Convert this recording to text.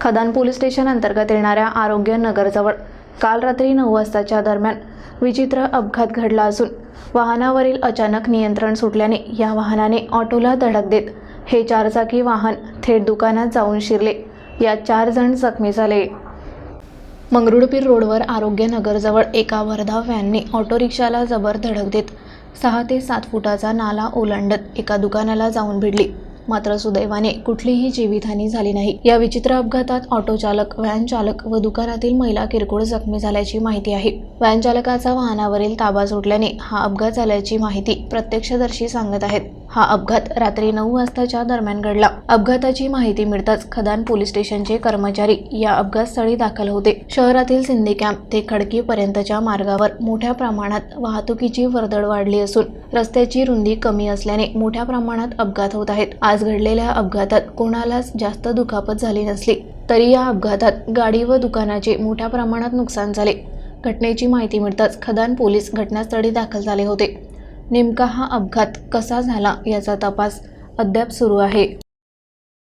खदान police station अंतर्गत येणाऱ्या आरोग्य नगरजवळ काल रात्री नऊ वाजताच्या दरम्यान विचित्र अपघात घडला असून वाहनावरील अचानक नियंत्रण सुटल्याने या वाहनाने ऑटोला धडक देत हे चारचाकी वाहन थेट दुकानात जाऊन शिरले. यात चार जण जखमी झाले. मंगरुळपीर रोडवर आरोग्य नगरजवळ एका वर्धा व्हॅनने ऑटो रिक्षाला जबर धडक देत सहा ते सात फुटाचा नाला ओलांडत एका दुकानाला जाऊन भिडली. मात्र सुदैवाने कुठलीही जीवितहानी झाली नाही. या विचित्र अपघातात ऑटो चालक व्हॅन चालक व दुकानातील महिला किरकोळ जखमी झाल्याची माहिती आहे. व्हॅन चालकाचा वाहनावरील ताबा सुटल्याने हा अपघात झाल्याची माहिती प्रत्यक्षदर्शी सांगत आहेत. हा अपघात रात्री नऊ वाजताच्या दरम्यान घडला. अपघाताची माहिती मिळताच खदान पोलीस स्टेशनचे कर्मचारी या अपघातस्थळी दाखल होते. शहरातील सिंधी कॅम्प ते खडकी पर्यंतच्या मार्गावर मोठ्या प्रमाणात वाहतुकीची वर्दळ वाढली असून रस्त्याची रुंदी कमी असल्याने मोठ्या प्रमाणात अपघात होत आहेत. आज घडलेल्या अपघातात कोणालाच जास्त दुखापत झाली नसली तरी या अपघातात गाडी व दुकानाचे मोठ्या प्रमाणात नुकसान झाले. घटनेची माहिती मिळताच खदान पोलीस घटनास्थळी दाखल झाले होते. नेमका हा अपघात कसा झाला याचा तपास अद्याप सुरू आहे.